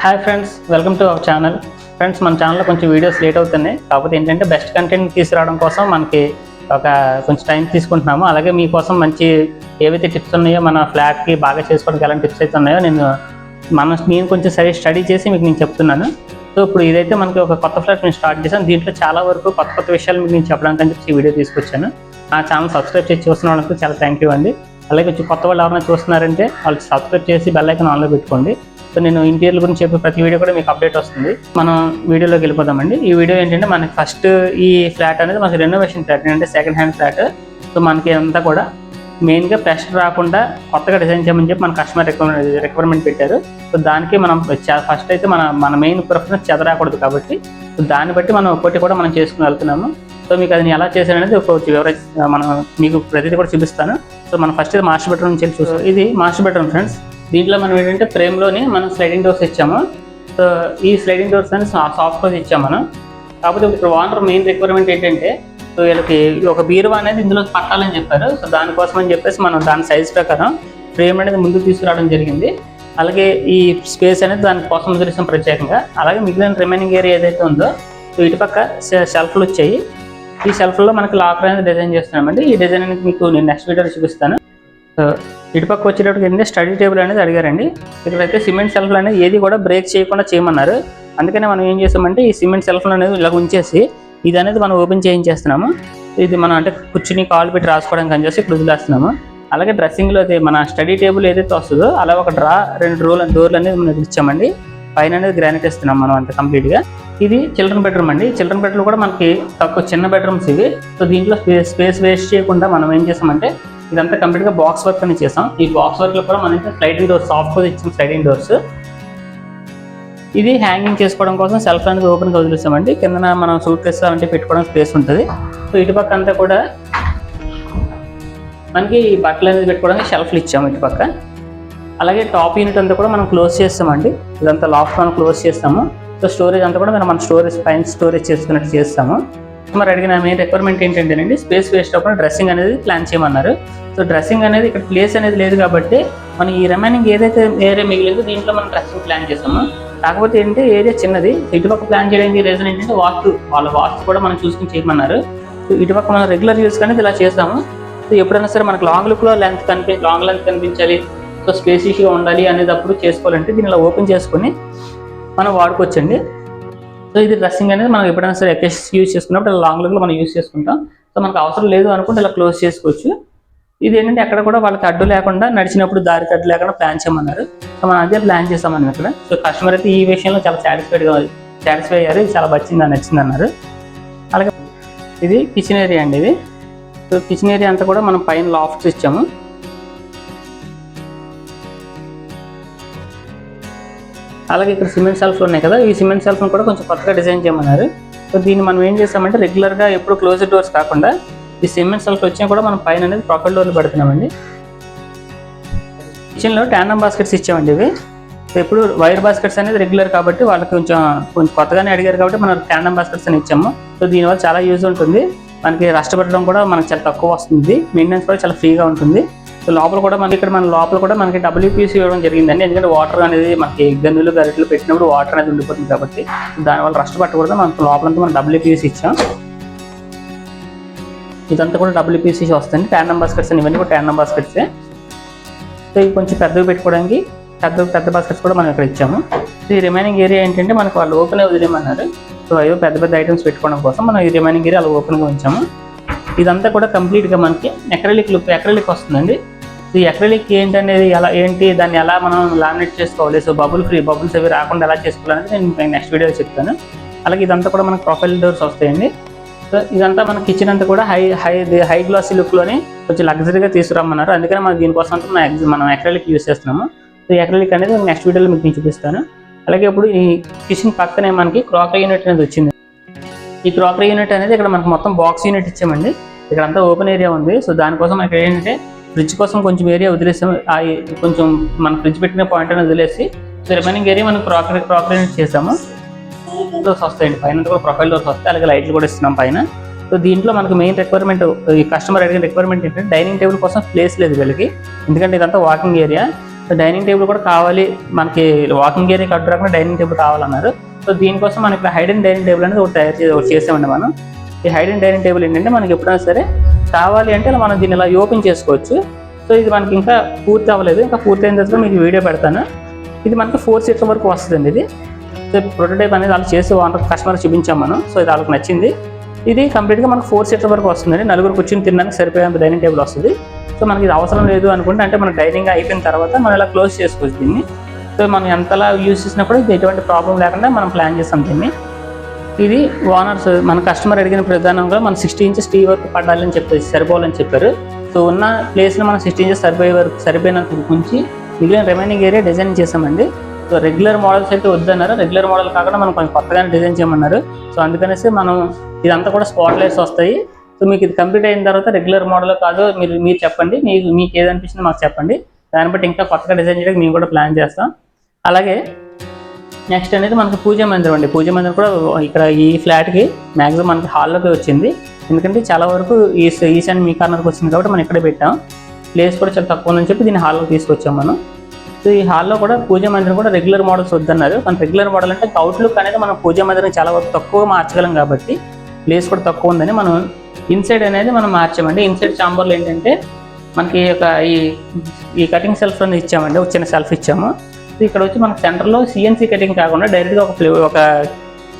Hi friends welcome to our channel friends మన ఛానల్లో కొంచెం వీడియోస్ లేట్ అవుతున్నాయి. కాకపోతే ఏంటంటే బెస్ట్ కంటెంట్ తీసుకురావడం కోసం మనకి ఒక కొంచెం టైం తీసుకుంటున్నాము. అలాగే మీకోసం మంచి ఏవైతే టిప్స్ ఉన్నాయో మన ఫ్లాట్కి బాగా చేసుకోవడానికి ఎలాంటి టిప్స్ అయితే ఉన్నాయో నేను మన నేను కొంచెం సరి స్టడీ చేసి మీకు నేను చెప్తున్నాను. సో ఇప్పుడు ఇదైతే మనకి ఒక కొత్త ఫ్లాట్ నేను స్టార్ట్ చేశాను. దీంట్లో చాలా వరకు కొత్త కొత్త విషయాలు మీకు నేను చెప్పడానికి అని చెప్పి వీడియో తీసుకొచ్చాను. నా ఛానల్ సబ్స్క్రైబ్ చేసి చూస్తున్న వాళ్ళకి చాలా థ్యాంక్ యూ అండి. అలాగే కొంచెం కొత్త వాళ్ళు ఎవరైనా చూస్తున్నారంటే వాళ్ళు సబ్స్క్రైబ్ చేసి బెల్ ఐకాన్ ఆన్లో పెట్టుకోండి. సో నేను ఇంటీరియర్ గురించి చెప్పే ప్రతి వీడియో కూడా మీకు అప్డేట్ వస్తుంది. మనం వీడియోలోకి వెళ్ళిపోదామండి. ఈ వీడియో ఏంటంటే మనకి ఫస్ట్ ఈ ఫ్లాట్ అనేది మనకి రెనోవేషన్ ఫ్లాట్ అంటే సెకండ్ హ్యాండ్ ఫ్లాట్. సో మనకి అంతా కూడా మెయిన్గా ప్రెషర్ రాకుండా కొత్తగా డిజైన్ చేయమని చెప్పి మన కస్టమర్ రిక్వైర్మెంట్ రిక్వైర్మెంట్ పెట్టారు. సో దానికి మనం ఫస్ట్ అయితే మన మన మెయిన్ ప్రిఫరెన్స్ చెదరాకూడదు కాబట్టి సో దాన్ని బట్టి మనం ఒక్కటి కూడా మనం చేసుకుని వెళ్తున్నాము. సో మీకు అది ఎలా చేశాననేది ఒక వివర మనం మీకు ప్రతిదీ కూడా చూపిస్తాను. సో మనం ఫస్ట్ అయితే మాస్టర్ బెడ్రూమ్ నుంచి వెళ్ళి చూస్తాం. ఇది మాస్టర్ బెడ్రూమ్ ఫ్రెండ్స్ దీంట్లో మనం ఏంటంటే ఫ్రేమ్లోనే మనం స్లైడింగ్ డోర్స్ ఇచ్చాము. సో ఈ స్లైడింగ్ డోర్స్ అని సాఫ్ట్ క్లోజ్ ఇచ్చాము మనం. కాకపోతే ఇప్పుడు ఓనర్ మెయిన్ రిక్వైర్మెంట్ ఏంటంటే సో వీళ్ళకి ఒక బీరువా అనేది ఇందులో పట్టాలని చెప్పారు. సో దానికోసం అని చెప్పేసి మనం దాని సైజ్ ప్రకారం ఫ్రేమ్ అనేది ముందుకు తీసుకురావడం జరిగింది. అలాగే ఈ స్పేస్ అనేది దానికోసం వదిలేసాం ప్రత్యేకంగా. అలాగే మిగిలిన రిమైనింగ్ ఏరియా ఏదైతే ఉందో సో ఇటుపక్క షెల్ఫ్లు వచ్చాయి. ఈ షెల్ఫ్లో మనకి లాకర్ అనేది డిజైన్ చేస్తున్నామండి. ఈ డిజైన్ అనేది మీకు నేను నెక్స్ట్ వీడియోలో చూపిస్తాను. సో ఇటుపక్క వచ్చేటప్పటికి ఏంటంటే స్టడీ టేబుల్ అనేది అడిగారండి. ఇక్కడైతే సిమెంట్ సెల్ఫ్లు అనేది ఏది కూడా బ్రేక్ చేయకుండా చేయమన్నారు. అందుకనే మనం ఏం చేసామంటే ఈ సిమెంట్ సెల్ఫ్లు అనేది ఇలా ఉంచేసి ఇది అనేది మనం ఓపెన్ చేయించేస్తున్నాము. ఇది మనం అంటే కూర్చుని కాలు పెట్టి రాసుకోవడానికి అని చేసి ఇప్పుడు వదిలేస్తున్నాము. అలాగే డ్రెస్సింగ్లో అయితే మన స్టడీ టేబుల్ ఏదైతే వస్తుందో అలా ఒక డ్రా రెండు రోల్ డోర్లు అనేది మనం ఇచ్చామండి. పైన అనేది గ్రానైట్ ఇస్తున్నాం మనం అంత కంప్లీట్గా. ఇది చిల్డ్రన్ బెడ్రూమ్ అండి. చిల్డ్రన్ బెడ్రూమ్ కూడా మనకి తక్కువ చిన్న బెడ్రూమ్స్ ఇవి. సో దీంట్లో స్పేస్ వేస్ట్ చేయకుండా మనం ఏం చేస్తామంటే ఇదంతా కంప్లీట్గా బాక్స్ వర్క్ అని చేసాం. ఈ బాక్స్ వర్క్లో కూడా మనకి స్లైడింగ్ డోర్స్ సాఫ్ట్ ఇచ్చాం స్లైడింగ్ డోర్స్ ఇది హ్యాంగింగ్ చేసుకోవడం కోసం సెల్ఫ్ అనేది ఓపెన్గా వదిలేసామండి. కింద మనం సూట్ కేసు అలాంటి పెట్టుకోవడం స్పేస్ ఉంటుంది. సో ఇటుపక్క అంతా కూడా మనకి ఈ బట్టలు అనేది పెట్టుకోవడానికి షెల్ఫ్లు ఇచ్చాము ఇటుపక్క అలాగే టాప్ యూనిట్ అంతా కూడా మనం క్లోజ్ చేస్తామండి. ఇదంతా లాఫ్ట్ మనం క్లోజ్ చేస్తాము. సో స్టోరేజ్ అంతా కూడా మనం మన స్టోరేజ్ పైన స్టోరేజ్ చేసుకున్నట్టు చేస్తాము. కస్టమర్ అడిగిన మెయిన్ రిక్వైర్మెంట్ ఏంటంటేనండి స్పేస్ వేస్ట్ అప్పుడు డ్రెస్సింగ్ అనేది ప్లాన్ చేయమన్నారు. సో డ్రెస్సింగ్ అనేది ఇక్కడ ప్లేస్ అనేది లేదు కాబట్టి మనం ఈ రిమైనింగ్ ఏదైతే ఏరియా మిగిలిందో దీంట్లో మనం డ్రెస్సింగ్ ప్లాన్ చేసాము కాకపోతే ఏంటంటే ఏరియా చిన్నది. ఇటుపక్క ప్లాన్ చేయడానికి రీజన్ ఏంటంటే వాస్తు వాళ్ళ వాస్తు కూడా మనం చూసుకుని చేయమన్నారు. సో ఇటుపక్క మనం రెగ్యులర్ యూస్ అనేది ఇలా చేస్తాము. సో ఎప్పుడైనా సరే మనకు లాంగ్ లుక్లో లెంత్ కనిపి లాంగ్ లెంత్ కనిపించాలి. సో స్పేసిష్గా ఉండాలి అనేటప్పుడు చేసుకోవాలంటే దీనిలో ఇలా ఓపెన్ చేసుకొని మనం వాడుకోవచ్చండి. సో ఇది డ్రెస్సింగ్ అనేది మనం ఎప్పుడైనా సరే ఎకేషన్స్ యూజ్ చేసుకున్నప్పుడు ఇలా లాంగ్ లుక్లో మనం యూజ్ చేసుకుంటాం. సో మనకు అవసరం లేదు అనుకుంటే ఇలా క్లోజ్ చేసుకోవచ్చు. ఇది ఏంటంటే అక్కడ కూడా వాళ్ళకి అడ్డు లేకుండా నడిచినప్పుడు దారికి అడ్డు లేకుండా ప్లాన్ చేయమన్నారు. సో మనం అదే ప్లాన్ చేస్తామని ఇక్కడ. సో కస్టమర్ అయితే ఈ విషయంలో చాలా సాటిస్ఫైడ్గా సాటిస్ఫై అయ్యారు. ఇది చాలా బచ్చింది నచ్చింది అన్నారు. అలాగే ఇది కిచెన్ ఏరియా అండి ఇది. సో కిచెన్ ఏరియా అంతా కూడా మనం పైన లాఫ్ట్స్ ఇచ్చాము. అలాగే ఇక్కడ సిమెంట్ సెల్ఫ్లు ఉన్నాయి కదా ఈ సిమెంట్ సెల్ఫ్ను కూడా కొంచెం కొత్తగా డిజైన్ చేయమన్నారు. సో దీన్ని మనం ఏం చేస్తామంటే రెగ్యులర్గా ఎప్పుడు క్లోజ్ డోర్స్ కాకుండా ఈ సిమెంట్ సెల్ఫ్ వచ్చినా కూడా మనం పైన అనేది ప్రాపర్ డోర్లు పెడుతున్నామండి. కిచెన్లో ట్యానం బాస్కెట్స్ ఇచ్చామండి ఇవి. సో ఇప్పుడు వైర్ బాస్కెట్స్ అనేది రెగ్యులర్ కాబట్టి వాళ్ళకి కొంచెం కొంచెం కొత్తగానే అడిగారు కాబట్టి మనం ట్యానం బాస్కెట్స్ అని ఇచ్చాము. సో దీనివల్ల చాలా యూజ్ ఉంటుంది. మనకి కష్టపడడం కూడా మనకి చాలా తక్కువ వస్తుంది. మెయింటెనెన్స్ కూడా చాలా ఫ్రీగా ఉంటుంది. సో లోపల కూడా మనకి ఇక్కడ మన లోపల కూడా మనకి డబ్ల్యూపీసీ ఇవ్వడం జరిగిందండి. ఎందుకంటే వాటర్ అనేది మనకి గన్నులు గరిటలు పెట్టినప్పుడు వాటర్ అనేది ఉండిపోతుంది కాబట్టి దానివల్ల రష్ పట్టకూడదు. మనకు లోపలంతా మనం డబ్ల్యూపీసీ ఇచ్చాం. ఇదంతా కూడా డబ్ల్యూపీసీ వస్తుంది. ట్యాన్ బాస్కెట్స్ అని ఇవన్నీ కూడా ట్యాన్ కట్సే సో ఇవి కొంచెం పెద్దవి పెట్టుకోవడానికి పెద్ద పెద్ద బాస్కెట్స్ కూడా మనం ఇక్కడ ఇచ్చాము. సో ఈ రిమైనింగ్ ఏరియా ఏంటంటే మనకు వాళ్ళు ఓపెన్ వదిలేమన్నారు సో అవి పెద్ద పెద్ద ఐటమ్స్ పెట్టుకోవడం కోసం మనం ఈ రిమైనింగ్ ఏరియా అలా ఓపెన్గా ఉంచాము. ఇదంతా కూడా కంప్లీట్గా మనకి ఎక్రలిక్ లుక్ ఎక్రలిక్ వస్తుందండి. ఈ ఎక్రలిక్ ఏంటనేది ఎలా ఏంటి దాన్ని ఎలా మనం లామినేట్ చేసుకోవాలి? సో బబుల్ ఫ్రీ బబుల్స్ అవి రాకుండా ఎలా చేసుకోవాలనేది నేను నెక్స్ట్ వీడియో చెప్తాను. అలాగే ఇదంతా కూడా మనకు ప్రొఫైల్ డోర్స్ వస్తాయండి. సో ఇదంతా మన కిచెన్ అంతా కూడా హై హై హై గ్లాసీ లుక్లోని కొంచెం లగ్జరీగా తీసుకురమ్మన్నారు. అందుకని మనం దీనికోసం అంతా మనం మనం ఎక్రలిక్ యూస్ చేస్తున్నాము. సో ఎక్రలిక్ అనేది నెక్స్ట్ వీడియోలో మీకు నేను చూపిస్తాను. అలాగే ఇప్పుడు ఈ కిచెన్ పక్కనే మనకి క్రాకరీ యూనిట్ అనేది వచ్చింది. ఈ క్రాకరీ యూనిట్ అనేది ఇక్కడ మనకు మొత్తం బాక్స్ యూనిట్ ఇచ్చామండి. ఇక్కడ అంతా ఓపెన్ ఏరియా ఉంది. సో దానికోసం మనకి ఏంటంటే ఫ్రిడ్జ్ కోసం కొంచెం ఏరియా వదిలేసాం. కొంచెం మన ఫ్రిడ్జ్ పెట్టిన పాయింట్ అనేది వదిలేసి సో రిమైనింగ్ ఏరియా మనం క్రాకరీ క్రాకరీ చేసాము. డోర్స్ వస్తాయండి పైన కూడా ప్రొఫైల్ డోర్స్ వస్తాయి అలాగే లైట్లు కూడా ఇస్తున్నాం పైన. సో దీంట్లో మనకు మెయిన్ రిక్వైర్మెంట్ ఈ కస్టమర్ అడిగిన రిక్వైర్మెంట్ ఏంటంటే డైనింగ్ టేబుల్ కోసం ప్లేస్ లేదు వీళ్ళకి. ఎందుకంటే ఇదంతా walking area. So dining table కూడా కావాలి మనకి వాకింగ్ ఏరియా కట్టు రాకుండా డైనింగ్ టేబుల్ కావాలన్నారు. సో దీనికోసం మనకి ఇక్కడ హైడెన్ డైనింగ్ టేబుల్ అనేది ఒకటి తయారు చేసి ఒకటి చేసామండి మనం. ఈ హైడెన్ డైనింగ్ టేబుల్ ఏంటంటే మనకి ఎప్పుడైనా సరే కావాలి అంటే మనం దీన్ని ఇలా ఓపెన్ చేసుకోవచ్చు. సో ఇది మనకి ఇంకా పూర్తి అవ్వలేదు. ఇంకా పూర్తి అయిన తర్వాత మీకు వీడియో పెడతాను. ఇది మనకి ఫోర్ సీట్ల వరకు వస్తుందండి ఇది. సో ప్రొటోటైప్ అనేది వాళ్ళు చేసి ఓనర్ కస్టమర్ చూపించాం మనం. సో ఇది వాళ్ళకి నచ్చింది. ఇది కంప్లీట్గా మనకు ఫోర్ సీట్ల వరకు వస్తుందండి. నలుగురు కూర్చొని తినడానికి సరిపోయేంత డైనింగ్ టేబుల్ వస్తుంది. సో మనకి ఇది అవసరం లేదు అనుకుంటే అంటే మన డైనింగ్ అయిపోయిన తర్వాత మనం ఇలా క్లోజ్ చేసుకోవచ్చు దీన్ని. సో మనం ఎంతలా యూజ్ చేసినప్పుడు ఇది ఎటువంటి ప్రాబ్లం లేకుండా మనం ప్లాన్ చేస్తాం దీన్ని. ఇది ఓనర్స్ మన కస్టమర్ అడిగిన ప్రధానంగా మన సిక్స్టీ ఇంచెస్ టీ వరకు పడాలని చెప్పేసి సరిపోవాలని చెప్పారు. సో ఉన్న ప్లేస్లో మనం సిక్స్టీ ఇంచెస్ సరిపోయే వరకు సరిపోయినంత ఉంచి మిగిలిన రిమైనింగ్ ఏరియా డిజైన్ చేసామండి సో రెగ్యులర్ మోడల్స్ అయితే వద్దన్నారు. రెగ్యులర్ మోడల్ కాకుండా మనం కొంచెం కొత్తగానే డిజైన్ చేయమన్నారు. సో అందుకనేసి మనం ఇదంతా కూడా స్పాట్ లైట్స్ వస్తాయి. సో మీకు ఇది కంప్లీట్ అయిన తర్వాత రెగ్యులర్ మోడల్ కాదు మీరు మీరు చెప్పండి. మీకు మీకు ఏదనిపించిందో మాకు చెప్పండి. దాన్ని బట్టి ఇంకా కొత్తగా డిజైన్ చేయడానికి మేము కూడా ప్లాన్ చేస్తాం. అలాగే నెక్స్ట్ అనేది మనకి పూజ మందిరం అండి. పూజ మందిరం కూడా ఇక్కడ ఈ ఫ్లాట్కి మ్యాక్సిమం మనకి హాల్లోకి వచ్చింది. ఎందుకంటే చాలా వరకు ఈ ఈశాన్య మీ కార్నర్కి వచ్చింది కాబట్టి మనం ఇక్కడే పెట్టాం. ప్లేస్ కూడా చాలా తక్కువ ఉందని చెప్పి దీన్ని హాల్లోకి తీసుకొచ్చాం మనం. సో ఈ హాల్లో కూడా పూజ మందిరం కూడా రెగ్యులర్ మోడల్స్ వద్దన్నారు. కానీ రెగ్యులర్ మోడల్ అంటే అవుట్లుక్ అనేది మనం పూజ మందిరం చాలా వరకు తక్కువ మార్చగలం కాబట్టి ప్లేస్ కూడా తక్కువ ఉందని మనం ఇన్సైడ్ అనేది మనం మార్చామండి. ఇన్సైడ్ ఛాంబర్లు ఏంటంటే మనకి ఒక ఈ ఈ కటింగ్ సెల్ఫ్ అనేది ఇచ్చామండి. ఒక చిన్న సెల్ఫ్ ఇచ్చాము. ఇక్కడ వచ్చి మనకి సెంటర్లో సిఎన్సీ కటింగ్ కాకుండా డైరెక్ట్గా ఒక ఫ్లే ఒక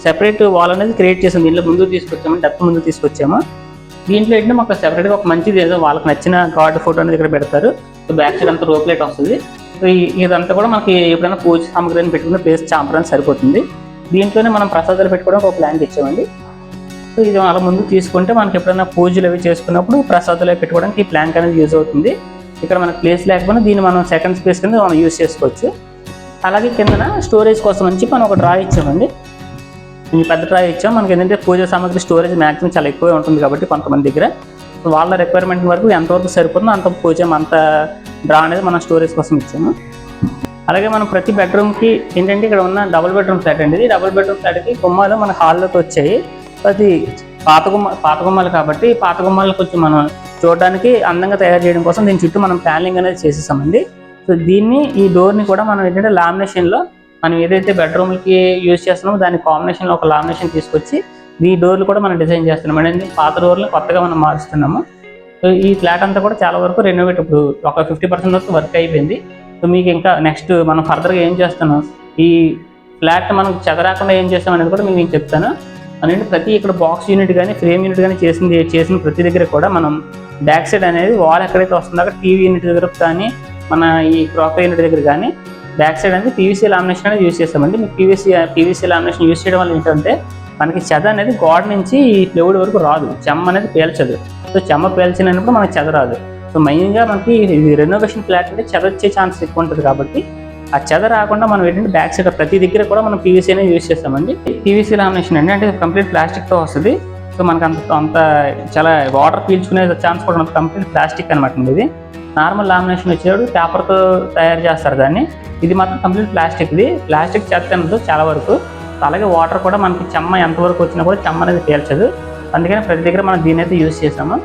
సెపరేట్ వాల్ అనేది క్రియేట్ చేసాం. దీంట్లో ముందు తీసుకొచ్చాము డెప్త్ ముందు తీసుకొచ్చాము. దీంట్లో ఏంటంటే మాకు సెపరేట్గా ఒక మంచిది ఏదో వాళ్ళకి నచ్చిన గాడ్ ఫోటో అనేది ఇక్కడ పెడతారు. సో బ్యాక్ సైడ్ అంతా రోప్ లైట్ వస్తుంది. సో ఇదంతా కూడా మనకి ఎప్పుడైనా పూజ సామగ్రిని పెట్టుకున్న ప్లేస్ చాంపడానికి సరిపోతుంది. దీంట్లోనే మనం ప్రసాదాలు పెట్టుకోవడం ఒక ప్లాన్ ఇచ్చామండి సో ఇది అలా ముందు తీసుకుంటే మనకి ఎప్పుడైనా పూజలు అవి చేసుకున్నప్పుడు ప్రసాదాలు అవి పెట్టుకోవడానికి ఈ ప్లాంక్ అనేది యూజ్ అవుతుంది. ఇక్కడ మనకి ప్లేస్ లేకపోయినా దీన్ని మనం సెకండ్ స్పేస్ కింద మనం యూజ్ చేసుకోవచ్చు. అలాగే కిందన స్టోరేజ్ కోసం అని చెప్పి మనం ఒక డ్రా ఇచ్చామండి. ఈ పెద్ద డ్రా ఇచ్చాం. మనకి ఏంటంటే పూజ సామాగ్రి స్టోరేజ్ మ్యాక్సిమం చాలా ఎక్కువే ఉంటుంది కాబట్టి కొంతమంది దగ్గర. వాళ్ళ రిక్వైర్మెంట్ వరకు ఎంతవరకు సరిపోతుందో అంత పూజ అంత డ్రా అనేది మనం స్టోరేజ్ కోసం ఇచ్చాము. అలాగే మనం ప్రతి బెడ్రూమ్కి ఏంటంటే ఇక్కడ ఉన్న డబుల్ బెడ్రూమ్ ఫ్లాట్ అండి ఇది. డబుల్ బెడ్రూమ్ ఫ్లాట్కి గుమ్మాలు మన హాల్లోకి వచ్చాయి. అది పాత గుమ్మ పాత గుమ్మాలు కాబట్టి పాత గుమ్మాలు కొంచెం మనం చూడడానికి అందంగా తయారు చేయడం కోసం దీని చుట్టూ మనం ప్యానలింగ్ అనేది చేసేసామండి. సో దీన్ని ఈ డోర్ని కూడా మనం ఏంటంటే లామినేషన్లో మనం ఏదైతే బెడ్రూమ్కి యూజ్ చేస్తున్నామో దాని కాంబినేషన్లో ఒక లామినేషన్ తీసుకొచ్చి ఈ డోర్లు కూడా మనం డిజైన్ చేస్తున్నాం. అండి పాత డోర్లు కొత్తగా మనం మారుస్తున్నాము సో ఈ ఫ్లాట్ అంతా కూడా చాలా వరకు రెనోవేట్ ఇప్పుడు ఒక ఫిఫ్టీ పర్సెంట్ వరకు వర్క్ అయిపోయింది. సో మీకు ఇంకా నెక్స్ట్ మనం ఫర్దర్గా ఏం చేస్తున్నాం? ఈ ఫ్లాట్ మనం చెదరాకుండా ఏం చేస్తాం అనేది కూడా మీకు నేను చెప్తాను. అనేది ప్రతి ఇక్కడ బాక్స్ యూనిట్ కానీ ఫ్రేమ్ యూనిట్ కానీ చేసింది చేసిన ప్రతి దగ్గర కూడా మనం బ్యాక్ సైడ్ అనేది వాల్ ఎక్కడైతే వస్తుందో అక్కడ టీవీ యూనిట్ దగ్గర కానీ మన ఈ క్రాప్ యూనిట్ దగ్గర కానీ బ్యాక్ సైడ్ అనేది పీవీసీ లామినేషన్ అనేది యూస్ చేస్తామండి. మీకు పీవీసీ పీవీసీ లామినేషన్ యూస్ చేయడం వల్ల ఏంటంటే మనకి చెద అనేది గోడ నుంచి ఈ ప్లేవుడ్ వరకు రాదు. చెమ్మ అనేది పేల్చదు. సో చెమ్మ పేల్చినప్పుడు మనకి చెద రాదు. సో మెయిన్గా మనకి ఇది రెనోవేషన్ ఫ్లాట్ అంటే చెద వచ్చే ఛాన్స్ ఎక్కువ ఉంటుంది కాబట్టి ఆ చెద రాకుండా మనం ఏంటంటే బ్యాక్ సైడ్ ప్రతి దగ్గర కూడా మనం పీవీసీ అనేది యూస్ చేస్తామండి. పీవీసీ లామినేషన్ అండి అంటే కంప్లీట్ ప్లాస్టిక్తో వస్తుంది. సో మనకు అంత అంత చాలా వాటర్ పీల్చుకునే ఛాన్స్ కూడా ఉంటుంది కంప్లీట్ ప్లాస్టిక్ అనమాట ఇది. నార్మల్ లామినేషన్ వచ్చేవాడు పేపర్తో తయారు చేస్తారు దాన్ని. ఇది మాత్రం కంప్లీట్ ప్లాస్టిక్. ఇది ప్లాస్టిక్ చెత్త చాలా వరకు. అలాగే వాటర్ కూడా మనకి చెమ్మ ఎంతవరకు వచ్చినా కూడా చెమ్మ అనేది పేల్చదు. అందుకని ప్రతి దగ్గర మనం దీని అయితే యూస్ చేసాము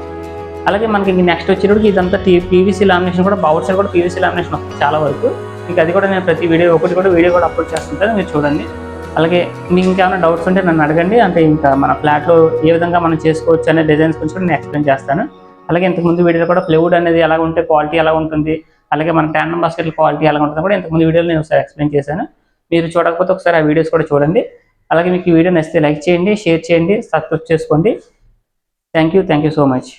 అలాగే మనకి నెక్స్ట్ వచ్చేటప్పుడు ఇదంతా టీ పీవీసీ లామినేషన్ కూడా బౌట్ సైడ్ కూడా పీవీసీ లామినేషన్ వస్తుంది చాలా వరకు. మీకు అది కూడా నేను ప్రతి వీడియో ఒకటి కూడా వీడియో కూడా అప్లోడ్ చేస్తుంటాను మీరు చూడండి. అలాగే మీకు ఇంకేమైనా డౌట్స్ ఉంటే నన్ను అడగండి. అంటే ఇంకా మన ఫ్లాట్లో ఏ విధంగా మనం చేసుకోవచ్చు అనే డిజైన్స్ గురించి కూడా నేను ఎక్స్ప్లెయిన్ చేస్తాను. అలాగే ఇంతకుముందు వీడియోలో కూడా ప్లేవుడ్ అనేది ఎలా ఉంటే క్వాలిటీ ఎలా ఉంటుంది అలాగే మన ట్యాన్ బాస్కెట్ల క్వాలిటీ ఎలా ఉంటుంది కూడా ఇంతకుముందు వీడియోలో నేను ఒకసారి ఎక్స్ప్లెయిన్ చేశాను. మీరు చూడకపోతే ఒకసారి ఆ వీడియోస్ కూడా చూడండి. అలాగే మీకు ఈ వీడియో నచ్చితే లైక్ చేయండి షేర్ చేయండి సబ్స్క్రైబ్ చేసుకోండి. Thank you thank you so much.